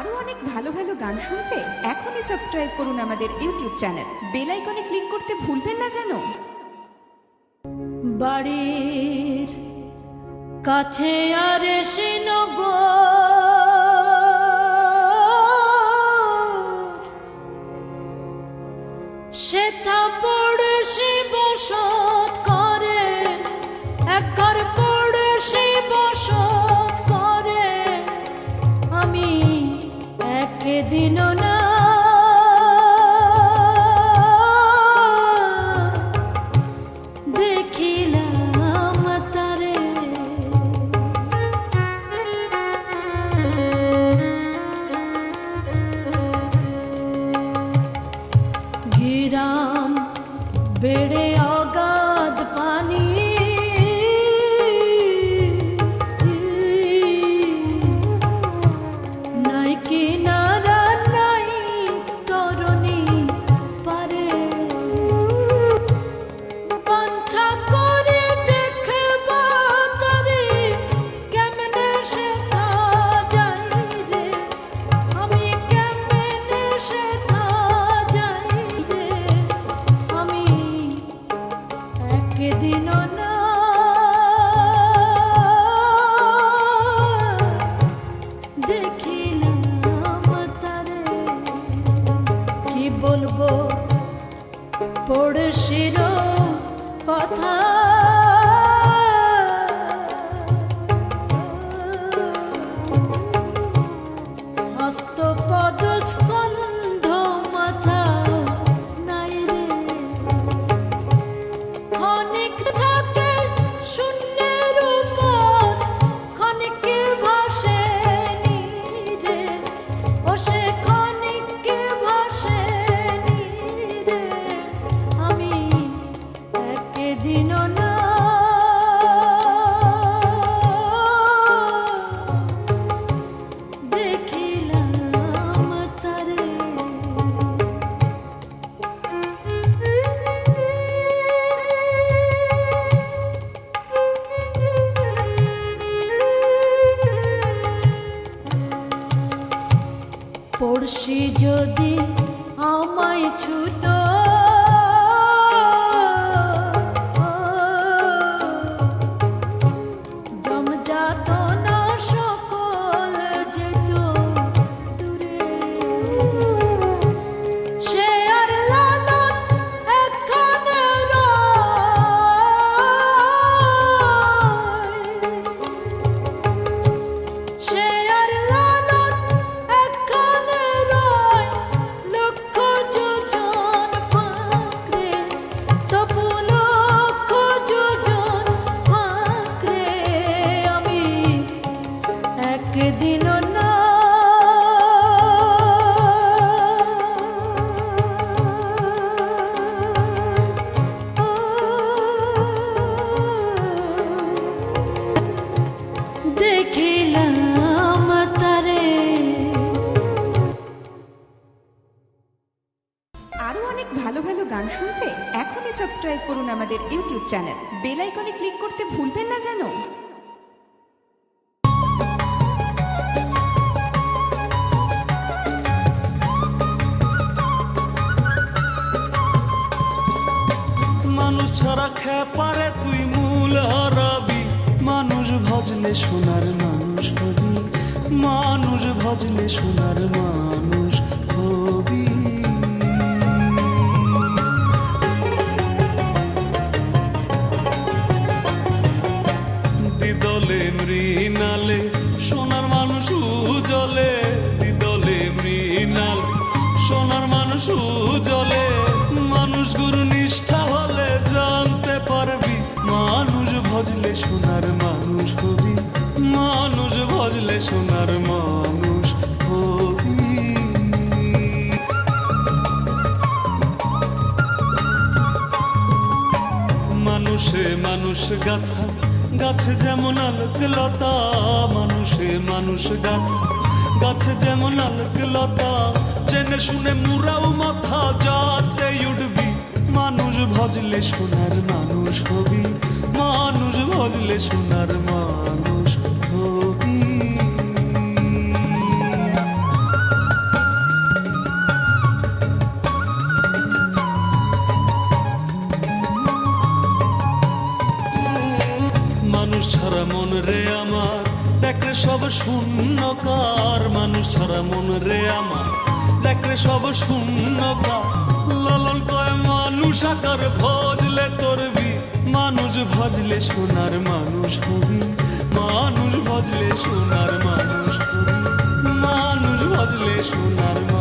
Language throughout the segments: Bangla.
আরও অনেক ভালো ভালো গান শুনতে এখনই সাবস্ক্রাইব করুন আমাদের ইউটিউব চ্যানেল বেল আইকনে ক্লিক করতে ভুলবেন না জানো? বাড়ির কাছে আর এসে নগর আইকনে ক্লিক করতে ভুলবেন না জানো মানুষ তুই মূল হারাবি। মানুষ ভজলে সোনার মানুষ হবি। মানুষ ভজলে সোনার মানুষ ভজলে সোনার মানুষ হবি মানুষ ভজলে সোনার মানুষ হবি মানুষে মানুষ গাথা, গাছে যেমন আলোকলতা মানুষে মানুষ গাথা, গাছে যেমন আলোকলতা জেনে শুনে মুরাও মাথা, যাতে উঠবি ভজলে সোনার মানুষ হবি, মানুষ ভজলে সোনার মানুষ হবি। মানুষ ছাড়া মন রে আমার, দেখলে সব শূন্যকার। মানুষ ছাড়া মন রে আমার, দেখলে সব শূন্যকার। লালন আকার ভজলে করবি মানুষ ভজলে সোনার মানুষ হবি মানুষ ভজলে সোনার মানুষ হবি মানুষ ভজলে সোনার মানুষ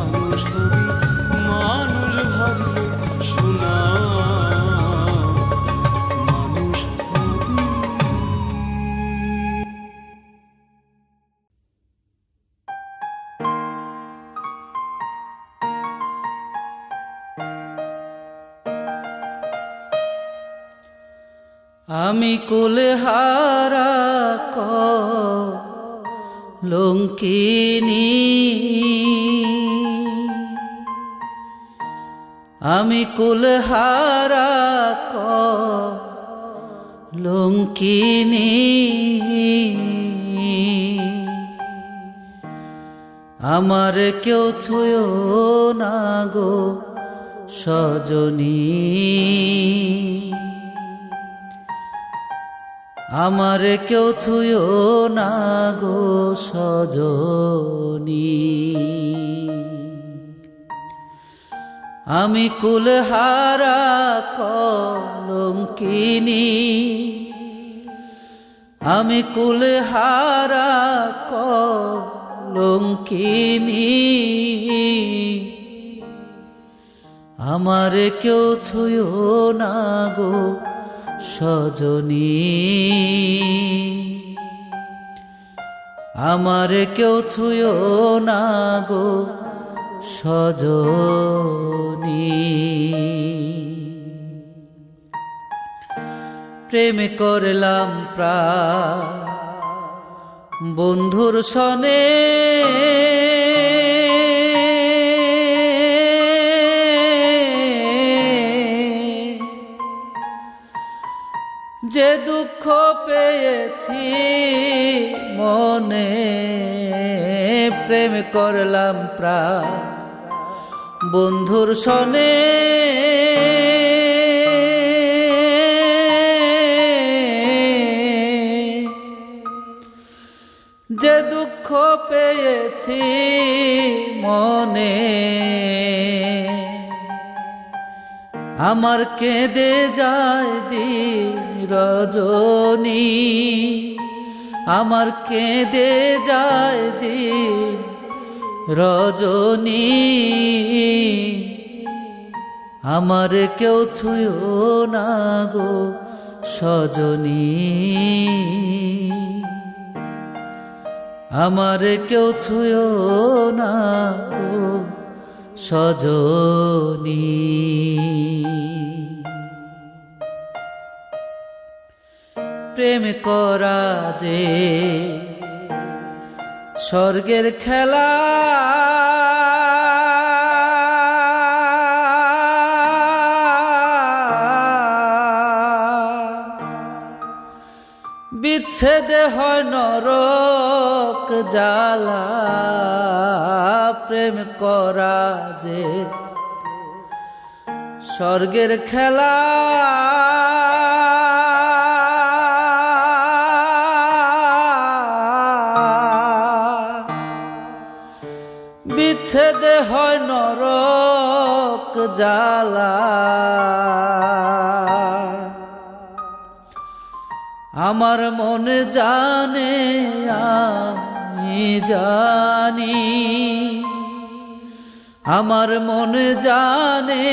আমি কুলহারা ক লঙ্কিনী আমার কেউ ছুঁয় না গো সজনী। আমার কেউ ছুঁয় না গো সজনী। আমি কুলহারা কলঙ্কিনী। আমি কুলহারা কলঙ্কিনী। আমার কেউ ছুঁয়ো না গো সজনী। আমার কেউ ছুঁয়ো না গো সজনী। প্রেম করলাম প্রা বন্ধুর সনে। যে দুঃখ পেয়েছি মনে প্রেম করলাম প্রাণ বন্ধুর সনে যে দুঃখ পেয়েছি মনে, আমার কেঁদে যায় দিন রজনী, আমার কেঁদে যায় দিন রজনী, আমার কেউ ছুঁয়ো না গো সজনী। আমার কেউ ছুঁয়ো না গো সজনী। প্রেম করা যে স্বর্গের খেলা। বিচ্ছেদে হয় নরক জ্বালা প্রেম করা যে স্বর্গের খেলা। বিচ্ছেদে হয় নরক জ্বালা। আমার মন জানে, আমি জানি। আমার মন জানে,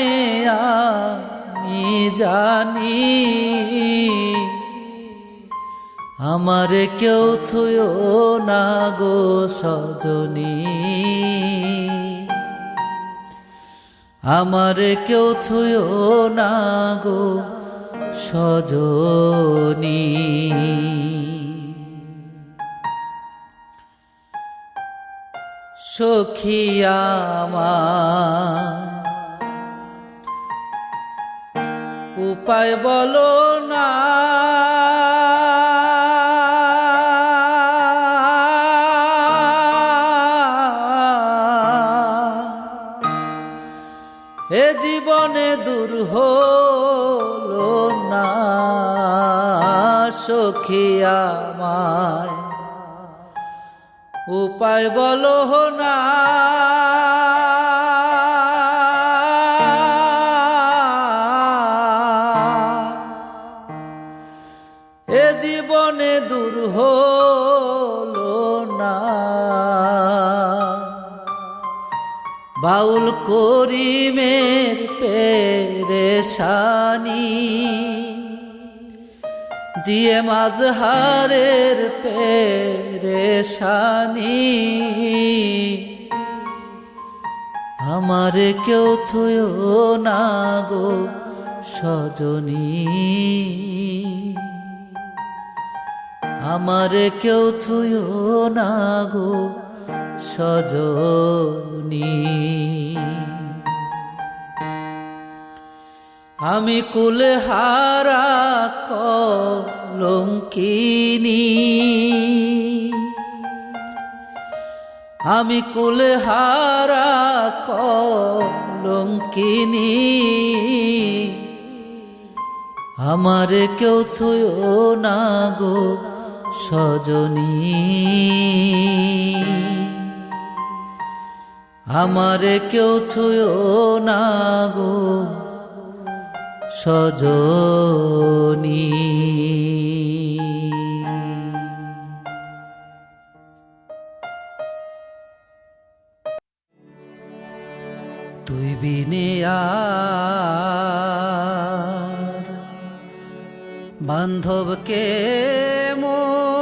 আমি জানি। আমার কেউ ছুঁয়ো না গো সজনী। আমার কেউ ছুঁয়ো না গো সজনী। সখিয়ামা উপায় বলো না। এ জীবনে দূর হলো না সখিয়া মায় উপায় বলো না বাউল করিমের পেরেশানি। জিয়ে মাজহারের পেরেশানি। আমার কেউ ছুঁয়ো না গো সজনী। আমার কেউ ছুঁয়ো না গো সজনী। আমি কুলহারা কলঙ্কিনী। আমি কুলহারা কলঙ্কিনী। আমার কেউ ছুঁয়ো না গো সজনী। আমারে কেউ ছুয়ো না গো সজনি। তুই বিনে আর বান্ধবকে মোর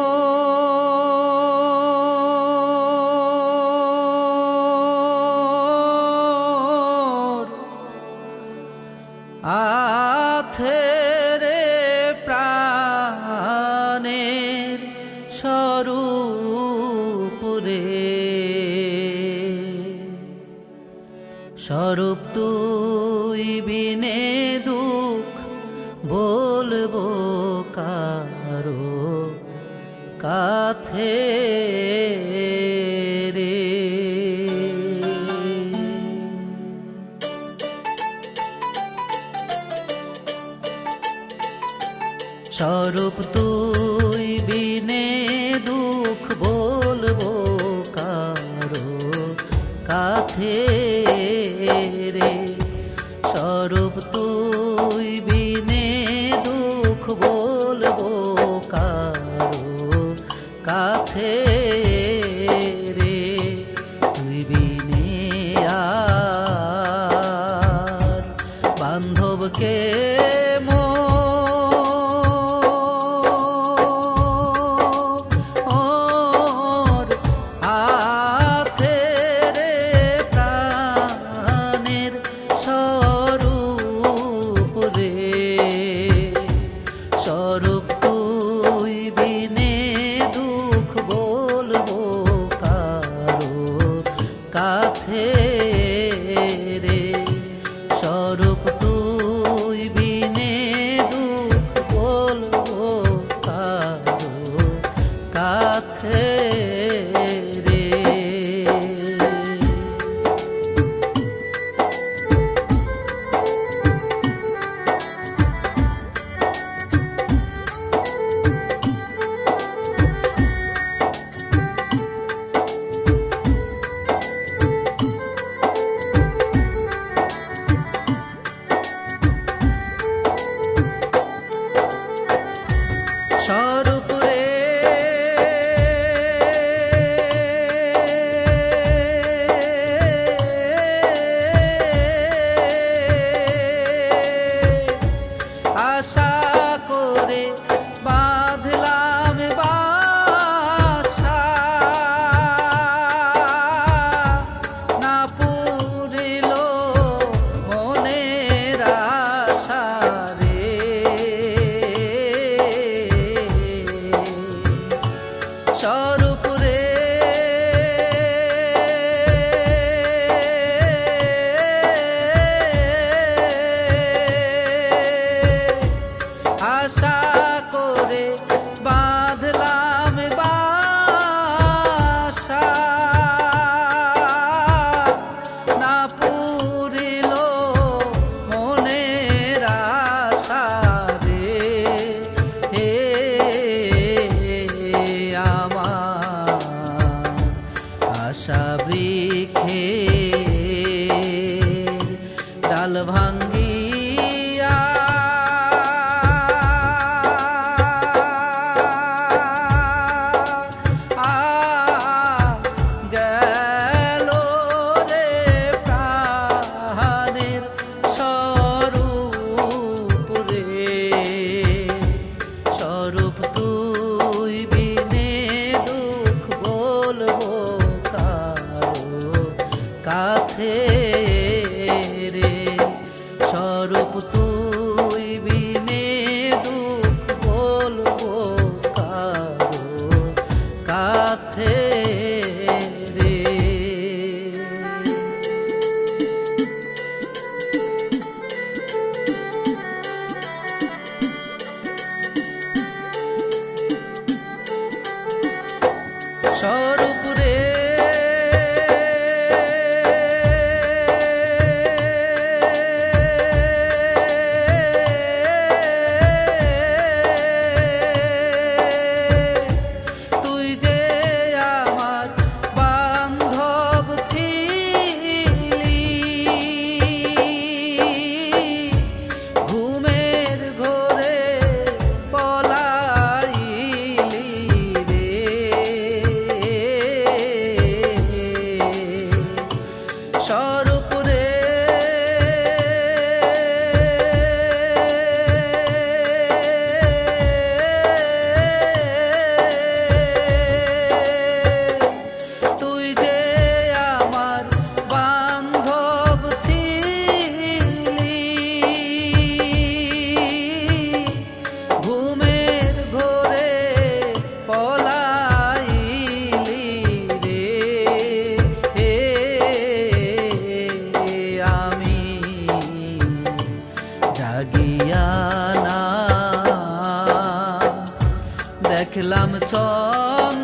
kilometer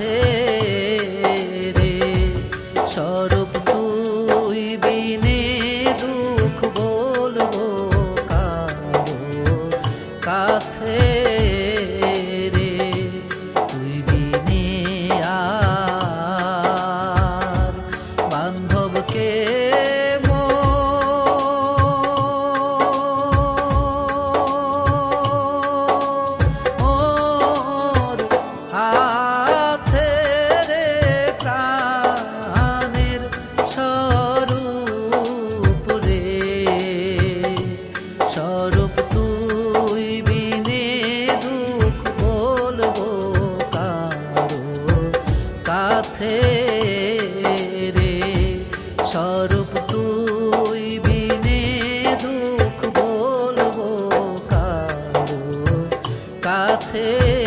কাছে রে। স্বরূপ কাছে